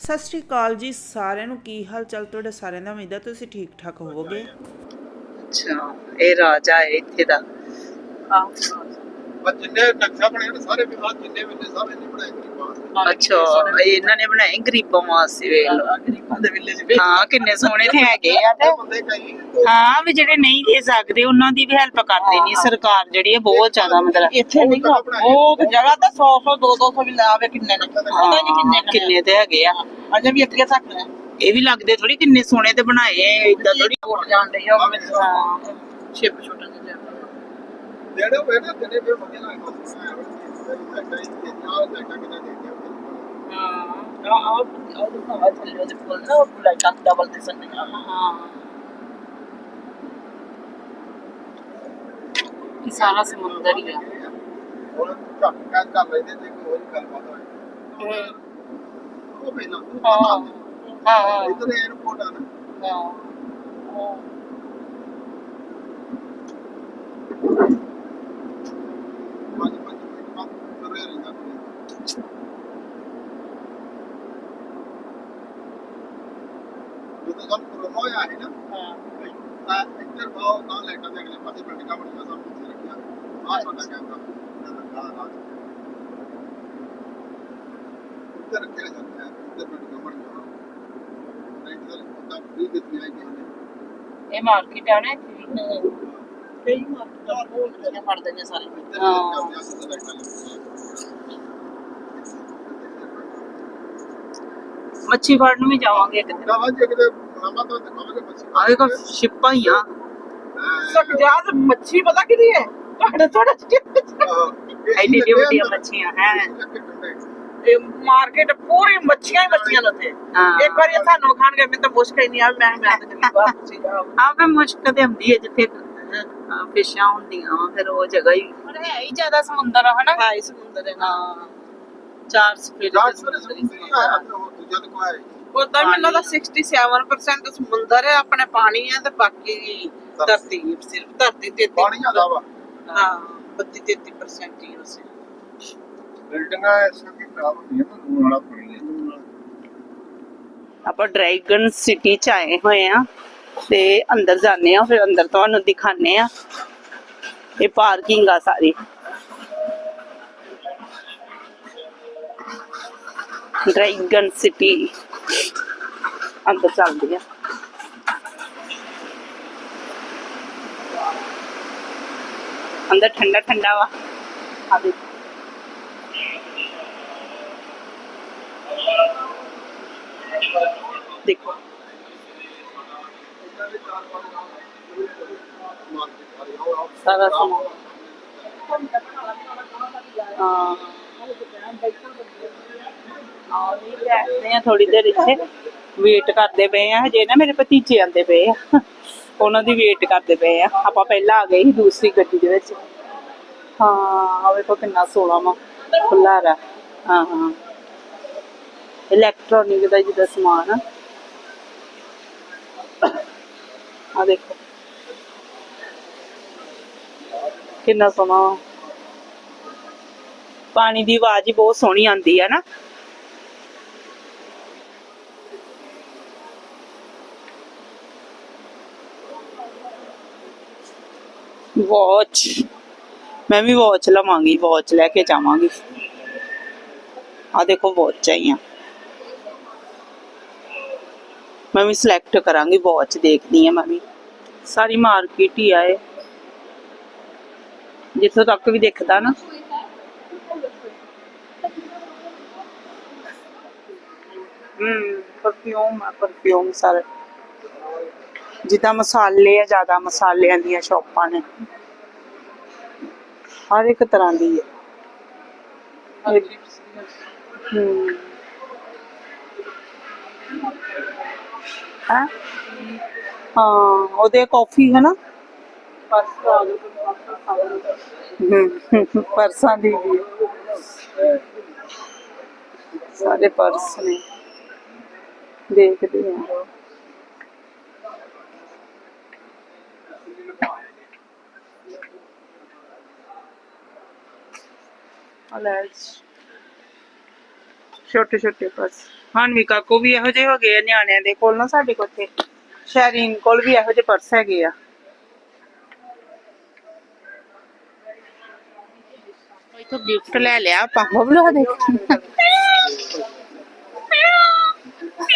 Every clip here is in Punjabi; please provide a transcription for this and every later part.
ਸਤਿ ਸ਼੍ਰੀ ਅਕਾਲ ਜੀ ਸਾਰਿਆਂ ਨੂੰ, ਕੀ ਹਾਲ ਚਾਲ ਤੁਹਾਡੇ? ਸਾਰਿਆਂ ਦਾ ਉਮੀਦ ਹੈ ਤੁਸੀਂ ਠੀਕ ਠਾਕ ਹੋਵੋਗੇ। ਅੱਛਾ, ਇਹ ਰਾਜਾ ਹੈ ਇੱਥੇ ਦਾ। ਪਰ ਜਿੰਨੇ ਨਕਸ਼ਾ ਬਣਿਆ ਨਾ ਸਾਰੇ ਵਿਵਾਹ ਜਿੰਨੇ ਵੇਲੇ ਸਭ ਇਹਨੇ ਬਣਾਏ ਗਰੀਬਾਂ ਅੱਛਾ ਇਹ ਇਹਨਾਂ ਨੇ ਬਣਾਏ ਗਰੀਬਾਂ ਵਾਸਤੇ ਵੇਖ ਲਓ। ਗਰੀਬਾਂ ਦੇ ਵਿਲੇ ਚ ਹਾਂ ਕਿੰਨੇ ਸੋਹਣੇ ਤੇ ਹੈਗੇ ਆ ਤੇ। ਬੰਦੇ ਕਈ ਹਾਂ ਵੀ ਜਿਹੜੇ ਨਹੀਂ ਦੇ ਸਕਦੇ ਉਹਨਾਂ ਦੀ ਵੀ ਹੈਲਪ ਕਰਦੇ ਨਹੀਂ ਸਰਕਾਰ ਜਿਹੜੀ ਹੈ ਬਹੁਤ ਜ਼ਿਆਦਾ ਮਤਲਬ। ਇੱਥੇ ਨਹੀਂ ਉਹ ਜਗ੍ਹਾ ਤਾਂ 100 100 200 200 ਵੀ ਲਾਵੇ ਕਿੰਨੇ ਨੇ। ਪਤਾ ਨਹੀਂ ਕਿੰਨੇ ਹਾਂ, ਕਿੰਨੇ ਤੇ ਹੈਗੇ ਆ। ਅਜੇ ਵੀ ਅੱਗੇ ਤੱਕ ਨੇ। ਇਹ ਵੀ ਲੱਗਦੇ ਥੋੜੀ ਕਿੰਨੇ ਸੋਹਣੇ ਤੇ ਬਣਾਏ ਇਦਾਂ ਥੋੜੀ ਕੋਟ ਜਾਣ ਲਈ ਉਹ ਵਿੱਚ ਸ਼ਿਪ ਛੋਟਾ ਜਿਹੜੇ ਹੋਏ ਨਾ ਜਿਹੜੇ ਵੀ ਬੰਦੇ ਨਾਲ ਹੈ ਉਹ ਘੰਟਾ ਹੀ ਤੇ ਨਾਲ ਘੰਟਾ ਕਿੰਨਾ ਦੇ ਦਿਆ ਹਾਂ? ਆ ਆ ਉਹ ਦਿਖਾਵਾ ਥੱਲੇ ਉਹਦੇ ਕੋਲ ਨਾ ਉਹ ਲਾਈਟਾਂ ਡਬਲ ਦੇ ਸੰਨੇ ਹਾਂ। ਇਹ ਸਾਰਾ ਸਮੁੰਦਰ ਹੀ ਆ। ਹੁਣ ਘੱਟ ਕਹਿ ਕਰ ਲੈਂਦੇ ਤੇ ਕੋਈ ਹੋਰ ਗੱਲਬਾਤ ਹੋਏ। ਉਹ ਪਹਿਲਾਂ ਹਾਂ। ਹਾਂ ਇਧਰ 에어ਪੋਰਟ ਆ ਨਾ। ਹਾਂ ਪੰਜ ਪੰਜ ਮਿੰਟ ਬਾਅਦ ਕਰ ਰਿਹਾ ਰਹਿੰਦਾ ਜਦੋਂ ਗੱਲ ਕਰੋਨਾ ਹੋਇਆ ਹੈ ਨਾ ਤਾਂ ਇੱਧਰ ਬਾਹਰ ਨਾ ਲਾਈਟਾਂ ਦੇ ਅਗਲੇ ਪਾਸੇ ਬਿਲਡਿੰਗਾਂ ਬਣੀਆਂ ਸਭ ਉੱਥੇ ਰੱਖਿਆ ਆਹ ਸਾਡਾ ਕੈਮਰਾ ਲੱਗਾ ਰਾਤ ਉੱਧਰ ਰੱਖਿਆ ਜਾਂਦਾ ਹੈ ਉੱਧਰ ਬਿਲਡਿੰਗਾਂ ਬਣੀਆਂ ਲਾਈਟ ਦਾ ਹੁੰਦਾ ਵੀ ਦਿੱਤੀ ਆਈ ਕਿ ਇਹ ਮਾਰਕੀਟ ਆ ਨਾ ਇੱਥੇ ਵੀ। ਕਈ ਮਾਰਕੀਟਾਂ ਉਹ ਜਿਹੜੇ ਫੜਦੇ ਨੇ ਸਾਰੇ ਇੱਧਰ ਹਾਂ। ਜਾਂਦੇ ਆ ਸਿੱਧਾ ਲਾਈਟਾਂ ਲੱਗੀਆਂ ਮੱਛੀ ਫੜਨ ਨੂੰ ਵੀ ਜਾਵਾਂਗੇ ਇੱਕ ਦਿਨ ਕਹਾਂ ਜੇ ਕਿਤੇ ਮਾਮਾ ਤਾਂ ਦਿਖਾਵਾਂਗੇ ਬੱਚੀ ਆ ਦੇਖੋ ਸ਼ਿਪਾਂ ਹੀ ਆ ਸਕਜਾਦ ਮੱਛੀ ਪਤਾ ਕਿਹਦੀ ਹੈ ਤੁਹਾਡੇ ਥੋੜਾ ਐਡੀ ਐਡੀ ਵੱਡੀਆਂ ਮੱਛੀਆਂ ਹੈ। ਇਹ ਮਾਰਕੀਟ ਪੂਰੀ ਮੱਛੀਆਂ ਹੀ ਮੱਛੀਆਂ ਉੱਥੇ। ਹਾਂ। ਇੱਕ ਵਾਰੀ ਸਾਨੂੰ ਖਾਣਗੇ ਮੈਨੂੰ ਤਾਂ ਮੁਸ਼ਕ ਹੀ ਨਹੀਂ ਆ ਮੈਂ ਮੈਂ ਤਾਂ ਨਹੀਂ ਬਾਤ ਸੀ ਆ ਵੀ ਮੁਸ਼ਕ ਤੇ ਹੁੰਦੀ ਹੈ ਜਿੱਥੇ ਫਿਸ਼ਾਂ ਹੁੰਦੀਆਂ ਵਾ ਫਿਰ ਉਹ ਜਗ੍ਹਾ ਹੀ। ਪਰ ਹੈ ਹੀ ਜ਼ਿਆਦਾ ਸਮੁੰਦਰ ਆ ਹਨਾ? ਹਾਈ ਸਮੁੰਦਰ ਹੈ ਹਾਂ ਚਾਰ ਸਫੇਦ ਰਾਤ ਸਵੇਰੇ ਸੁਣਦੀ ਨਹੀਂ ਆਇਆ ਦੂਜਾ ਤਾਂ ਕੋਈ ਆਇਆ ਹੀ। ਉਦਾਂ ਮੈਨੂੰ ਲੱਗਦਾ 67% ਸਮੁੰਦਰ ਹੈ ਆਪਣੇ ਪਾਣੀ ਹੈ ਤੇ ਬਾਕੀ ਧਰਤੀ। ਸਿਰਫ ਧਰਤੀ ਤੇ ਪਾਣੀ ਜ਼ਿਆਦਾ ਵਾ ਹਾਂ 32 33% ਹੀ ਉਸੇ ਬਿਲਡਿੰਗਾਂ ਇਸ ਕਰਕੇ ਖਰਾਬ ਹੁੰਦੀਆਂ ਨਾ ਲੂਣ ਵਾਲਾ ਪਾਣੀ ਹੈ ਆਪਾਂ ਡਰੈਗਨ ਸਿਟੀ ਚ ਆਏ ਹੋਏ ਆ ਤੇ ਅੰਦਰ ਜਾਂਦੇ ਆ ਫਿਰ ਅੰਦਰ ਤੁਹਾਨੂੰ ਦਿਖਾਣੇ ਆ। ਇਹ ਪਾਰਕਿੰਗ ਆ ਸਾਰੀ। ਡਰੈਗਨ ਸਿਟੀ ਅੰਦਰ ਚੱਲਦੇ ਆ। ਅੰਦਰ ਠੰਡਾ ਠੰਡਾ ਵਾ। ਆ ਦੇਖੋ। ਦੇਖੋ। ਸਾਰਾ ਸਮਾਨ ਹਾਂ। ਬੈਠਦੇ ਆ ਥੋੜੀ ਦੇਰ ਇੱਥੇ ਵੇਟ ਕਰਦੇ ਪਏ ਆ। ਹਜੇ ਨਾ ਮੇਰੇ ਭਤੀਜੇ ਆਂਦੇ ਪਏ ਆ। ਉਹਨਾਂ ਦੀ ਵੇਟ ਕਰਦੇ ਪਏ ਆ। ਆਪਾਂ ਪਹਿਲਾਂ ਆ ਗਏ ਸੀ ਦੂਸਰੀ ਗੱਡੀ ਦੇ ਵਿੱਚ। ਹਾਂ ਵੇਖੋ ਕਿੰਨਾ ਸੋਹਣਾ ਵਾ ਖੁੱਲਾਰਾ ਹਾਂ ਹਾਂ। ਇਲੈਕਟ੍ਰੋਨਿਕ ਦਾ ਜਿਹਦਾ ਸਮਾਨ ਆ। ਆ ਦੇਖੋ। ਕਿੰਨਾ ਸੋਹਣਾ ਵਾ। ਪਾਣੀ ਦੀ ਆਵਾਜ਼ ਹੀ ਬਹੁਤ ਸੋਹਣੀ ਆਉਂਦੀ ਆ ਨਾ। ਵਾਚ ਮੈਂ ਵੀ ਵਾਚ ਲਵਾਂਗੀ ਵਾਚ ਲੈ ਕੇ ਜਾਵਾਂਗੀ ਆ ਦੇਖੋ ਵਾਚ ਆਈਆਂ ਮੈਂ ਵੀ ਸਿਲੈਕਟ ਕਰਾਂਗੀ ਵਾਚ ਦੇਖਦੀ ਆ ਮੈਂ ਵੀ ਸਾਰੀ ਮਾਰਕੀਟ ਹੀ ਆਏ ਜਿੱਥੋਂ ਤੱਕ ਵੀ ਦਿਖਦਾ ਨਾ ਹਮ ਪਰਫਿਊਮ ਆ ਪਰਫਿਊਮ ਸਾਰੇ ਜਿੱਦਾਂ ਮਸਾਲੇ ਆ ਜ਼ਿਆਦਾ ਮਸਾਲਿਆਂ ਦੀਆਂ ਸ਼ਾਪਾਂ ਨੇ। ਹਰ ਇੱਕ ਤਰ੍ਹਾਂ ਦੀ ਹੈ। ਹੈਂ? ਹਾਂ ਉਹਦੇ ਕਾਫੀ ਹੈ ਨਾ? ਪਰਸਾਂ ਦੀ ਵੀ। ਸਾਰੇ ਪਰਸ ਨੇ। ਦੇਖਦੇ ਆ। ਛੋਟੇ ਛੋਟੇ ਪਰਸ ਹਾਨਵੀ ਕਾਕੂ ਵੀ ਇਹੋ ਜਿਹੇ ਹੋ ਗਏ ਆ ਨਿਆਣਿਆਂ ਦੇ ਕੋਲ ਨਾ ਸਾਡੇ ਕੋਲ ਤੇ ਸ਼ੈਰੀਨ ਕੋਲ ਵੀ ਇਹੋ ਜਿਹੇ ਪਰਸ ਹੈਗੇ ਆ। ਇਥੋਂ ਗਿਫਟ ਲੈ ਲਿਆ ਆਪਾਂ। ਬਬਲੂ ਦੇ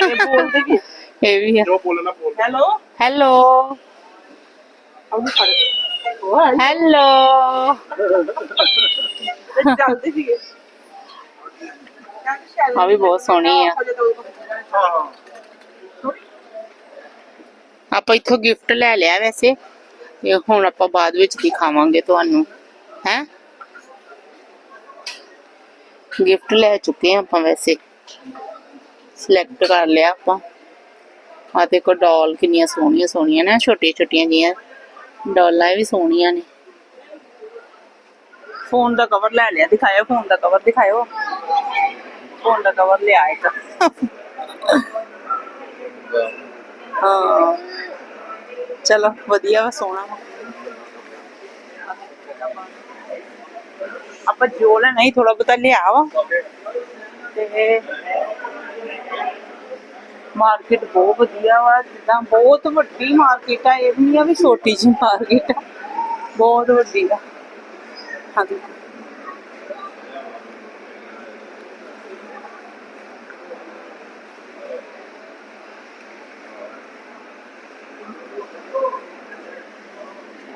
ਇਹ ਬੋਲਦੇ ਵੀ ਇਹ ਵੀ ਆ। ਜੋ ਬੋਲਣਾ ਬੋਲ। ਹੈਲੋ? ਹੈਲੋ। ਉਹਨੂੰ ਫੜ। ਹੈਲੋ। ਆ ਵੀ ਬਹੁਤ ਸੋਹਣੀ ਆ ਹਾਂ ਹਾਂ ਆਪਾਂ ਇੱਥੋਂ ਗਿਫਟ ਲੈ ਲਿਆ ਵੈਸੇ ਤੇ ਹੁਣ ਆਪਾਂ ਬਾਅਦ ਵਿੱਚ ਦਿਖਾਵਾਂਗੇ ਤੁਹਾਨੂੰ ਹੈ ਗਿਫਟ ਲੈ ਚੁੱਕੇ ਹਾਂ ਆਪਾਂ ਵੈਸੇ ਸਿਲੈਕਟ ਕਰ ਲਿਆ ਆਪਾਂ ਆ ਦੇਖੋ ਡਾਲ ਕਿੰਨੀਆਂ ਸੋਹਣੀਆਂ ਸੋਹਣੀਆਂ ਨੇ ਛੋਟੀਆਂ ਛੋਟੀਆਂ ਜੀਆਂ ਡਾਲਾਂ ਵੀ ਸੋਹਣੀਆਂ ਨੇ ਫੋਨ ਦਾ ਕਵਰ ਲੈ ਲਿਆ ਦਿਖਾਇਆ ਫੋਨ ਦਾ ਕਵਰ ਦਿਖਾਇਓ। ਫੋਨ ਦਾ ਕਵਰ ਲਿਆ ਇੱਕ। ਹਾਂ। ਚਲੋ, ਵਧੀਆ ਵਾ, ਸੋਹਣਾ ਵਾ। ਆਪਾਂ ਜੋ ਲੈਣਾ ਹੀ ਥੋੜਾ ਬਹੁਤਾ ਲਿਆ ਵਾ। ਤੇ ਮਾਰਕੀਟ ਬਹੁਤ ਵਧੀਆ ਵਾ, ਜਿੱਦਾਂ ਬਹੁਤ ਵੱਡੀ ਮਾਰਕੀਟ ਆ, ਇਹ ਵੀ ਆ ਵੀ ਛੋਟੀ ਜਿਹੀ ਮਾਰਕੀਟ ਆ। ਬਹੁਤ ਵੱਡੀ ਆ। ਹਾਂਜੀ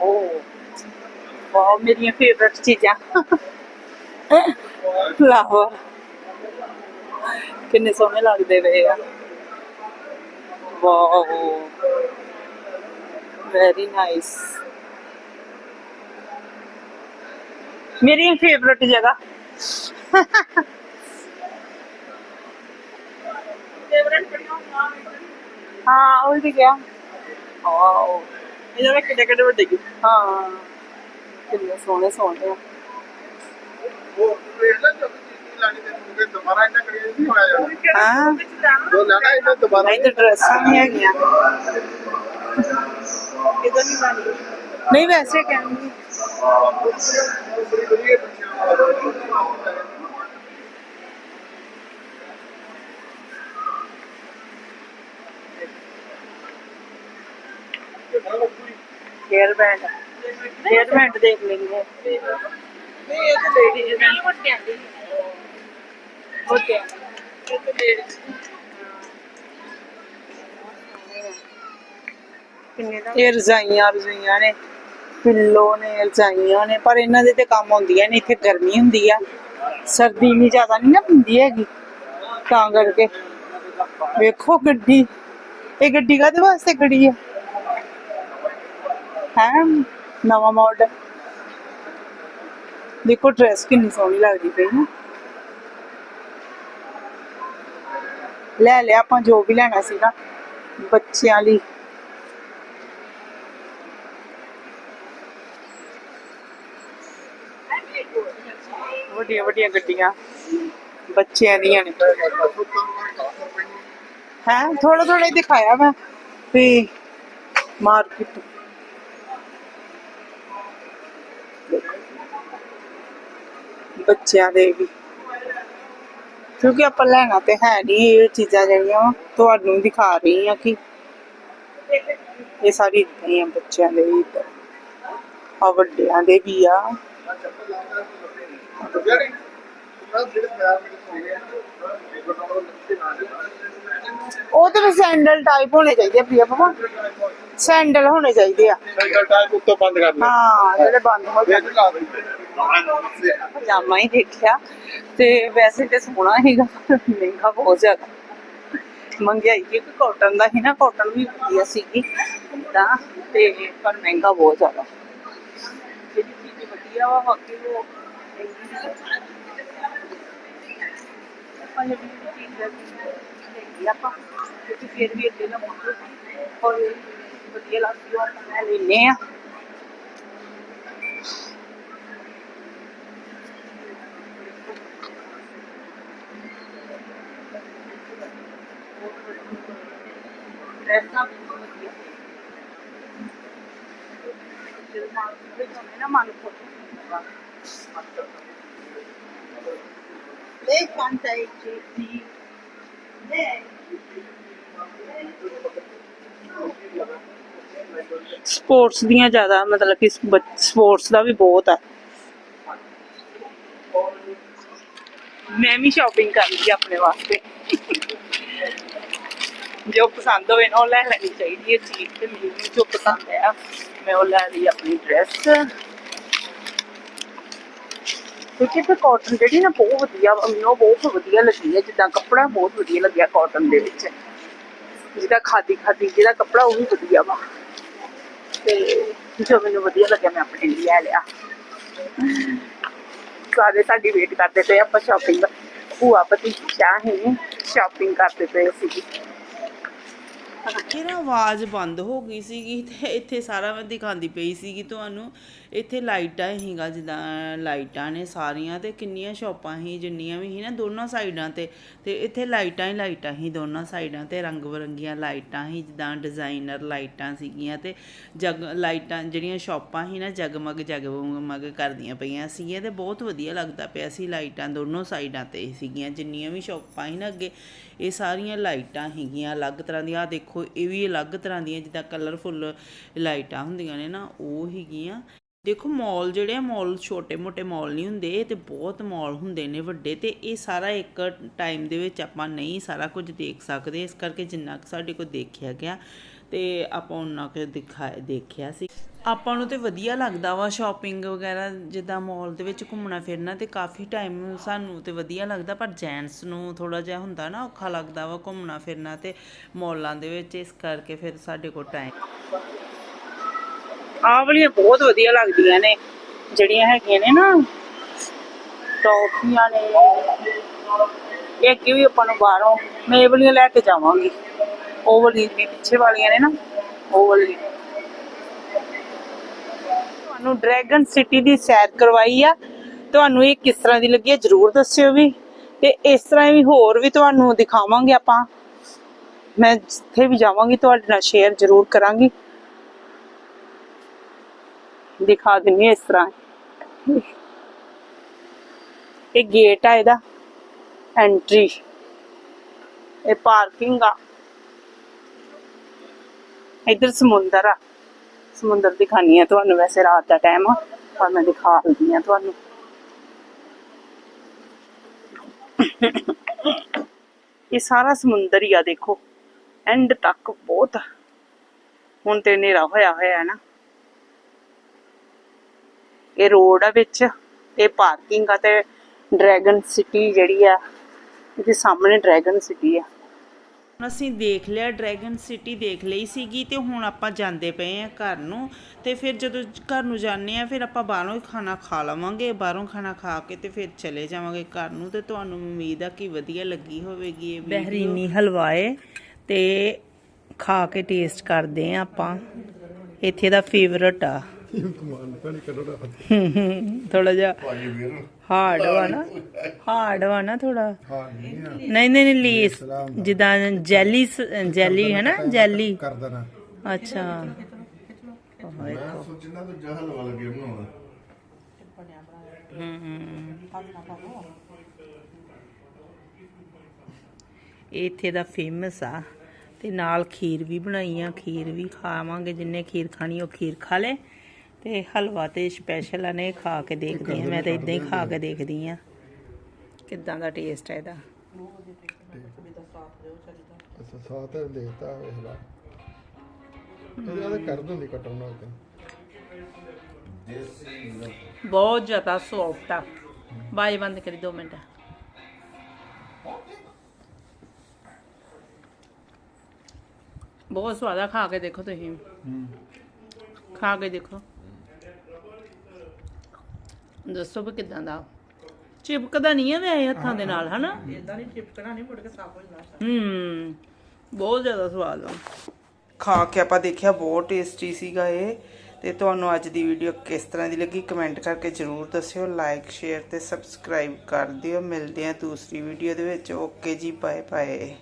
ਓ ਵਾਓ ਮੇਰੀਆਂ ਫੇਵਰਟ ਚੀਜ਼ਾਂ ਫਲਾਵਰ ਕਿੰਨੇ ਸੋਹਣੇ ਲੱਗਦੇ ਪਏ ਆ। ਵਾਓ ਵੈਰੀ ਨਾਈਸ ਮੇਰੀ ਫੇਵਰਟ ਜਗ੍ਹਾ। ਹਾਂ ਉਹ ਵੀ ਗਿਆ ਵਾਓ ਇਹਦੇ ਵਿੱਚ ਕਿੱਡੇ ਕਿੱਡੇ ਵੱਡੇ ਗਿਫਟ ਹਾਂ। ਕਿੰਨੇ ਸੋਹਣੇ ਸੋਹਣੇ ਆ। ਉਹ ਵੇਖ ਲੈ ਜੋ ਚੀਜ਼ ਲੈਣੀ ਤੇ ਤੂੰ ਕਿ ਦੁਬਾਰਾ ਇੰਨਾ ਕਰੀ ਨਹੀਂ ਹੋਇਆ ਯਾਰ ਹਾਂ। ਜੋ ਲੈਣਾ ਇਹਨਾਂ ਦੁਬਾਰਾ। ਨਹੀਂ ਤਾਂ ਡਰੈਸਾਂ ਵੀ ਹੈਗੀਆਂ। ਕਿਦਾਂ ਨਹੀਂ ਬਣੀ ਨਹੀਂ ਵੈਸੇ ਕਹਿੰਦੀ। हेयर बैंड हेयर बैंड देख लेंगे नहीं ये तो लेडीज है वो क्या होते हैं ये तो लेडीज ये रजाइयां रजाइयां ने ਪਿੱਲੋ ਨੇ, ਰਜ਼ਾਈਆਂ ਨੇ, ਪਰ ਇਹਨਾਂ ਦੇ ਤੇ ਕੰਮ ਹੁੰਦੀਆਂ ਨੇ, ਇੱਥੇ ਗਰਮੀ ਹੁੰਦੀ ਆ। ਸਰਦੀ ਨਹੀਂ ਜ਼ਿਆਦਾ ਨਹੀਂ ਨਾ ਹੁੰਦੀ ਹੈਗੀ, ਤਾਂ ਕਰਕੇ। ਵੇਖੋ ਗੱਡੀ, ਇਹ ਗੱਡੀ ਕਾਹਦੇ ਵਾਸਤੇ ਖੜੀ ਆ? ਹੈ, ਨਵਾਂ ਮਾਡਲ ਦੇਖੋ ਡਰੈਸ ਕਿੰਨੀ ਸੋਹਣੀ ਲੱਗਦੀ ਪਈ ਨਾ ਲੈ ਲਿਆ ਆਪਾਂ, ਜੋ ਵੀ ਲੈਣਾ ਸੀਗਾ, ਬੱਚਿਆਂ ਲਈ। ਵੱਡੀਆਂ ਵੱਡੀਆਂ ਗੱਡੀਆਂ। ਬੱਚਿਆਂ ਦੀਆਂ ਨੇ। ਹੈ? ਥੋੜਾ ਥੋੜਾ ਹੀ ਦਿਖਾਇਆ ਮੈਂ। ਵੀ ਮਾਰਕੀਟ। ਬੱਚਿਆਂ ਦੇ ਵੀ। ਕਿਉਂਕਿ ਆਪਾਂ ਲੈਣਾ ਤੇ ਹੈ ਨਹੀਂ ਇਹ ਚੀਜ਼ਾਂ ਜਿਹੜੀਆਂ ਤੁਹਾਨੂੰ ਦਿਖਾ ਰਹੀ ਆ ਕਿ ਇਹ ਸਾਰੀ ਏਦਾਂ ਹੀ ਆ ਬੱਚਿਆਂ ਦੇ ਵੀ। ਆ ਵੱਡਿਆਂ ਦੇ ਵੀ ਆ। ਉਹ ਤੇ ਸੈਂਡਲ ਟਾਈਪ ਹੋਣੇ ਚਾਹੀਦੇ ਆ ਪ੍ਰਿਆ ਪਪਾ ਸੈਂਡਲ ਹੋਣੇ ਚਾਹੀਦੇ ਆ। ਸਾਈਕਲ ਟਾਈਪ ਉੱਤੋਂ ਬੰਦ ਕਰ ਲੈ ਹਾਂ ਜਿਹੜੇ ਬੰਦ ਹੋ ਜਾਂਦੇ ਪਜਾਮਾ ਹੀ ਦੇਖਿਆ। ਤੇ ਵੈਸੇ ਤੇ ਸੋਹਣਾ ਹੈਗਾ ਮਹਿੰਗਾ ਬਹੁਤ ਜ਼ਿਆਦਾ। ਮੰਗਿਆਈ ਕਿਉਂਕਿ ਕਾਟਨ ਦਾ ਹੀ ਨਾ ਕਾਟਨ ਵੀ ਵਧੀਆ ਸੀਗੀ। ਤਾਂ ਤੇ ਪਰ ਮਹਿੰਗਾ ਬਹੁਤ ਜ਼ਿਆਦਾ। ਵਧੀਆ ਵਾ ਬਾਕੀ ਉਹ ਮਹਿੰਗੀ ਵੀ ਆ। ਆਪਾਂ ਜਿਹੜੀ ਚੀਜ਼ ਲੈਂਦੀ ਆਪਾਂ ਕਿਉਂਕਿ ਫਿਰ ਵੀ ਇੱਥੇ ਨਾ ਮੁੱਕ ਔਰ ਵਧੀਆ ਲੱਗਦੀ ਉਹ ਆਪਾਂ ਲੈ ਲੈਨੇ ਆ ਡਰੈਸਾਂ ਵੀ ਬਹੁਤ ਵਧੀਆ ਜਦੋਂ ਮਾਰਕੀਟ ਵਿੱਚ ਹੁੰਦੇ ਨਾ ਮਨ ਖੁਸ਼ ਹੁੰਦਾ ਲੈ ਕੰਟਾਈ ਜੀ ਸਪੋਰਟਸ ਦੀਆਂ ਜ਼ਿਆਦਾ ਮਤਲਬ ਕਿ ਸਪੋਰਟਸ ਦਾ ਵੀ ਬਹੁਤ ਆ ਮੈਂ ਵੀ ਸ਼ਾਪਿੰਗ ਕਰ ਲਈ ਆਪਣੇ ਵਾਸਤੇ ਜੋ ਪਸੰਦ ਹੋਵੇ ਨਾ ਉਹ ਲੈ ਲੈਣੀ ਚਾਹੀਦੀ ਹੈ ਚੀਜ਼ ਤੇ ਮੈਨੂੰ ਜੋ ਪਸੰਦ ਹੈ ਮੈਂ ਉਹ ਲੈ ਲਈ ਆਪਣੀ ਡਰੈਸ ਕਿਉਂਕਿ ਫਿਰ ਕਾਟਨ ਜਿਹੜੀ ਨਾ ਬਹੁਤ ਵਧੀਆ ਮੈਨੂੰ ਬਹੁਤ ਵਧੀਆ ਲੱਗੀ ਹੈ ਜਿੱਦਾਂ ਕੱਪੜਾ ਬਹੁਤ ਵਧੀਆ ਲੱਗਿਆ ਕਾਟਨ ਦੇ ਵਿੱਚ। ਜਿਹਦਾ ਖਾਦੀ ਖਾਦੀ, ਜਿਹੜਾ ਕੱਪੜਾ ਉਹ ਵੀ ਵਧੀਆ ਵਾ। ਤੇ ਜੋ ਮੈਨੂੰ ਵਧੀਆ ਲੱਗਿਆ, ਮੈਂ ਆਪਣੇ ਲਈ ਲੈ ਲਿਆ। ਸਾਰੇ ਸਾਡੀ ਵੇਟ ਕਰਦੇ ਪਏ ਆਪਾਂ ਸ਼ਾਪਿੰਗ ਭੂਆ ਭਤੀਜਾ ਹੀ ਸ਼ਾਪਿੰਗ ਕਰਦੇ ਪਏ ਸੀ। ਇਹ ਨਾ ਆਵਾਜ਼ ਬੰਦ ਹੋ ਗਈ ਸੀਗੀ ਤੇ ਇੱਥੇ ਸਾਰਾ ਮੈਂ ਦਿਖਾਉਂਦੀ ਪਈ ਸੀਗੀ ਤੁਹਾਨੂੰ। ਇੱਥੇ ਲਾਈਟਾਂ ਹੀਗਾ ਜਿੱਦਾਂ ਲਾਈਟਾਂ ਨੇ ਸਾਰੀਆਂ ਤੇ ਕਿੰਨੀਆਂ ਸ਼ਾਪਾਂ ਹੀ ਜਿੰਨੀਆਂ ਵੀ ਸੀ ਨਾ ਦੋਨਾਂ ਸਾਈਡਾਂ ਤੇ। ਤੇ ਇੱਥੇ ਲਾਈਟਾਂ ਹੀ ਲਾਈਟਾਂ ਹੀ ਦੋਨਾਂ ਸਾਈਡਾਂ ਤੇ ਰੰਗ ਬਰੰਗੀਆਂ ਲਾਈਟਾਂ ਹੀ ਜਿੱਦਾਂ ਡਿਜ਼ਾਈਨਰ ਲਾਈਟਾਂ ਸੀਗੀਆਂ ਤੇ ਜਗ, ਲਾਈਟਾਂ ਜਿਹੜੀਆਂ ਸ਼ਾਪਾਂ ਹੀ ਨਾ ਜਗਮਗ ਜਗਮਗ ਕਰਦੀਆਂ ਪਈਆਂ ਸੀਗੀਆਂ ਤੇ ਬਹੁਤ ਵਧੀਆ ਲੱਗਦਾ ਪਿਆ ਸੀ ਲਾਈਟਾਂ ਦੋਨੋਂ ਸਾਈਡਾਂ ਤੇ ਸੀਗੀਆਂ। ਜਿੰਨੀਆਂ ਵੀ ਸ਼ਾਪਾਂ ਸੀ ਨਾ ਅੱਗੇ, ਇਹ ਸਾਰੀਆਂ ਲਾਈਟਾਂ ਹੈਗੀਆਂ ਅਲੱਗ ਤਰ੍ਹਾਂ ਦੀਆਂ ਆਹ ਦੇਖੋ ਦੇਖੋ, ਇਹ ਵੀ ਅਲੱਗ ਤਰ੍ਹਾਂ ਦੀਆਂ ਜਿੱਦਾਂ ਕਲਰਫੁੱਲ ਲਾਈਟਾਂ ਹੁੰਦੀਆਂ ਨੇ ਨਾ, ਉਹ ਹੈਗੀਆਂ। ਦੇਖੋ ਮਾਲ ਜਿਹੜੇ ਆ ਮਾਲ ਛੋਟੇ ਮੋਟੇ ਮਾਲ ਨਹੀਂ ਹੁੰਦੇ, ਇਹ ਤੇ ਬਹੁਤ ਮਾਲ ਹੁੰਦੇ ਨੇ ਵੱਡੇ ਤੇ ਇਹ ਸਾਰਾ ਇੱਕ ਟਾਈਮ ਦੇ ਵਿੱਚ ਆਪਾਂ ਨਹੀਂ ਸਾਰਾ ਕੁਝ ਦੇਖ ਸਕਦੇ। ਇਸ ਕਰਕੇ ਜਿੰਨਾ ਕੁ ਸਾਡੇ ਕੋਲ ਦੇਖਿਆ ਗਿਆ ਤੇ ਆਪਾਂ ਉਹਨਾਂ ਕੁ ਦਿਖਾ ਦੇਖਿਆ ਸੀ। ਆਪਾਂ ਨੂੰ ਤੇ ਵਧੀਆ ਲੱਗਦਾ ਵਾ ਸ਼ਾਪਿੰਗ ਵਗੈਰਾ, ਜਿੱਦਾਂ ਮਾਲ ਦੇ ਵਿੱਚ ਘੁੰਮਣਾ ਫਿਰਨਾ ਤੇ ਕਾਫੀ ਟਾਈਮ ਸਾਨੂੰ ਤੇ ਵਧੀਆ ਲੱਗਦਾ, ਪਰ ਜੈਂਟਸ ਨੂੰ ਥੋੜਾ ਜਿਹਾ ਹੁੰਦਾ ਨਾ ਔਖਾ ਲੱਗਦਾ ਵਾ ਘੁੰਮਣਾ ਫਿਰਨਾ ਤੇ ਮਾਲਾਂ ਦੇ ਵਿੱਚ, ਇਸ ਕਰਕੇ ਫਿਰ ਸਾਡੇ ਕੋਲ ਟਾਈਮ ਆਹ ਵਾਲੀਆਂ ਬਹੁਤ ਵਧੀਆ ਲੱਗਦੀਆਂ ਨੇ, ਜਿਹੜੀਆਂ ਹੈਗੀਆਂ ਨੇ ਨਾ ਟੌਫੀਆਂ ਨੇ, ਇਹ ਅੱਗੇ ਵੀ ਆਪਾਂ ਨੂੰ ਬਾਹਰੋਂ ਮੈਂ ਇਹ ਵਾਲੀਆਂ ਲੈ ਕੇ ਜਾਵਾਂਗੀ, ਉਹ ਵਾਲੀਆਂ ਜਿਹੜੀਆਂ ਪਿੱਛੇ ਵਾਲੀਆਂ ਨੇ ਨਾ, ਉਹ ਵਾਲੀਆਂ। ਤੁਹਾਨੂੰ ਡਰੈਗਨ ਸਿਟੀ ਦੀ ਸੈਰ ਕਰਵਾਈ ਆ। ਤੁਹਾਨੂੰ ਇਹ ਕਿਸ ਤਰ੍ਹਾਂ ਦੀ ਲੱਗੀ ਹੈ ਜਰੂਰ ਦੱਸਿਓ ਵੀ। ਤੇ ਇਸ ਤਰ੍ਹਾਂ ਹੀ ਹੋਰ ਵੀ ਤੁਹਾਨੂੰ ਦਿਖਾਵਾਂਗੇ ਆਪਾਂ। ਮੈਂ ਜਿੱਥੇ ਵੀ ਜਾਵਾਂਗੀ ਤੁਹਾਡੇ ਨਾਲ ਸ਼ੇਅਰ ਜਰੂਰ ਕਰਾਂਗੀ। ਦਿਖਾ ਦਿੰਨੀ ਇਸ ਤਰ੍ਹਾਂ। ਇਹ ਗੇਟ ਆ ਇਹਦਾ। ਐਂਟਰੀ ਇਹ ਪਾਰਕਿੰਗ ਆ। ਇੱਧਰ ਸਮੁੰਦਰ ਆ। ਸਮੁੰਦਰ ਦਿਖਾਣੀ ਆ ਤੁਹਾਨੂੰ, ਵੈਸੇ ਰਾਤ ਦਾ ਟਾਈਮ ਆ, ਪਰ ਮੈਂ ਦਿਖਾ ਦਿੰਦੀ ਆ ਤੁਹਾਨੂੰ। ਇਹ ਸਾਰਾ ਸਮੁੰਦਰ ਹੀ ਆ ਦੇਖੋ ਐਂਡ ਤੱਕ ਬਹੁਤ। ਹੁਣ ਤੇ ਹਨੇਰਾ ਹੋਇਆ ਹੋਇਆ ਹੈ ਨਾ। ਇਹ ਰੋਡ ਆ ਵਿੱਚ ਤੇ ਪਾਰਕਿੰਗ ਆ ਤੇ ਡਰੈਗਨ ਸਿਟੀ ਜਿਹੜੀ ਆ, ਇਹਦੇ ਸਾਹਮਣੇ ਡਰੈਗਨ ਸਿਟੀ ਆ। ਅਸੀਂ ਦੇਖ ਲਿਆ ਡਰੈਗਨ ਸਿਟੀ ਦੇਖ ਲਈ ਸੀਗੀ ਤੇ ਹੁਣ ਆਪਾਂ ਜਾਂਦੇ ਪਏ ਆ ਘਰ ਨੂੰ ਤੇ ਫਿਰ ਜਦੋਂ ਘਰ ਨੂੰ ਜਾਂਦੇ ਆ, ਫਿਰ ਆਪਾਂ ਬਾਹਰੋਂ ਹੀ ਖਾਣਾ ਖਾ ਲਵਾਂਗੇ, ਬਾਹਰੋਂ ਖਾਣਾ ਖਾ ਕੇ ਤੇ ਫਿਰ ਚਲੇ ਜਾਵਾਂਗੇ ਘਰ ਨੂੰ ਤੇ ਤੁਹਾਨੂੰ ਉਮੀਦ ਆ ਕਿ ਵਧੀਆ ਲੱਗੀ ਹੋਵੇਗੀ ਇਹ ਬਹਿਰੀਨੀ ਹਲਵਾਏ ਤੇ ਖਾ ਕੇ ਟੇਸਟ ਕਰਦੇ ਆ ਆਪਾਂ। ਇੱਥੇ ਦਾ ਫੇਵਰਟ ਆ। ਥੋੜਾ ਜਿਹਾ ਹਾਰਡ ਵਾ ਨਾ ਹਾਰਡ ਵਾ ਨਾ ਥੋੜਾ ਹਾਂ ਨਹੀਂ ਨਹੀਂ ਨਹੀਂ ਨਹੀਂ ਲੀਸ ਜਿੱਦਾਂ ਜੈਲੀ ਜੈਲੀ ਹੈ ਨਾ ਜੈਲੀ ਕਰ ਦੇਣਾ ਅੱਛਾ ਮੈਂ ਸੋਚਣਾ ਤਾਂ ਜਹਲ ਵਾਲਾ ਗੇਮ ਬਣਾਉਣਾ ਇਹ ਇੱਥੇ ਦਾ ਫੇਮਸ ਆ। ਤੇ ਨਾਲ ਖੀਰ ਵੀ ਬਣਾਈ ਆ। ਖੀਰ ਵੀ ਖਾਵਾਂਗੇ। ਜਿੰਨੇ ਖੀਰ ਖਾਣੀ ਉਹ ਖੀਰ ਖਾ ਲੇ। ਤੇ ਹਲਵਾ ਤੇ ਸਪੈਸ਼ਲ ਆ ਨੇ ਖਾ ਕੇ ਦੇਖਦੇ ਆ ਮੈਂ ਤਾਂ ਇਦਾਂ ਹੀ ਖਾ ਕੇ ਦੇਖਦੀ ਆ। ਕਿੱਦਾਂ ਦਾ ਟੇਸਟ ਹੈ ਇਹਦਾ? ਅੱਛਾ ਸਾਥ ਦੇਤਾ ਵੇਖ ਲਾ। ਇਹਦਾ ਤਾਂ ਕਰ ਦਿੰਦੀ ਕੱਟਣ ਨਾਲ ਤੇ। ਬਹੁਤ ਜ਼ਿਆਦਾ ਸੌਫਟ ਆ। ਬਾਈ ਬੰਦ ਕਰੀ 2 ਮਿੰਟ। ਬਹੁਤ ਸਵਾਦ ਆ ਖਾ ਕੇ ਦੇਖੋ ਤੁਸੀਂ। ਖਾ ਕੇ ਦੇਖੋ। ਦੱਸੋ ਵੀ ਕਿਦਾਂ ਦਾ? ਚਿਪਕਦਾ ਨਹੀਂ ਆ ਵੈਸੇ ਹੱਥਾਂ ਦੇ ਨਾਲ ਹਨਾ? ਇਦਾਂ ਨਹੀਂ ਚਿਪਕਣਾ ਨਹੀਂ ਮੁੜ ਕੇ ਸਾਫ਼ ਹੋ ਜਾਣਾ ਹੂੰ ਬਹੁਤ ਜ਼ਿਆਦਾ ਸਵਾਦ ਆ। ਖਾ ਕੇ ਆਪਾਂ ਦੇਖਿਆ ਬਹੁਤ ਟੇਸਟੀ ਸੀਗਾ ਇਹ। ਤੇ ਤੁਹਾਨੂੰ ਅੱਜ ਦੀ ਵੀਡੀਓ ਕਿਸ ਤਰ੍ਹਾਂ ਦੀ ਲੱਗੀ ਕਮੈਂਟ ਕਰਕੇ ਜਰੂਰ ਦੱਸਿਓ। ਲਾਈਕ ਸ਼ੇਅਰ ਤੇ ਸਬਸਕ੍ਰਾਈਬ ਕਰ ਦਿਓ। ਮਿਲਦੇ ਆ ਦੂਸਰੀ ਵੀਡੀਓ ਦੇ ਵਿੱਚ। ਓਕੇ ਜੀ ਬਾਏ ਬਾਏ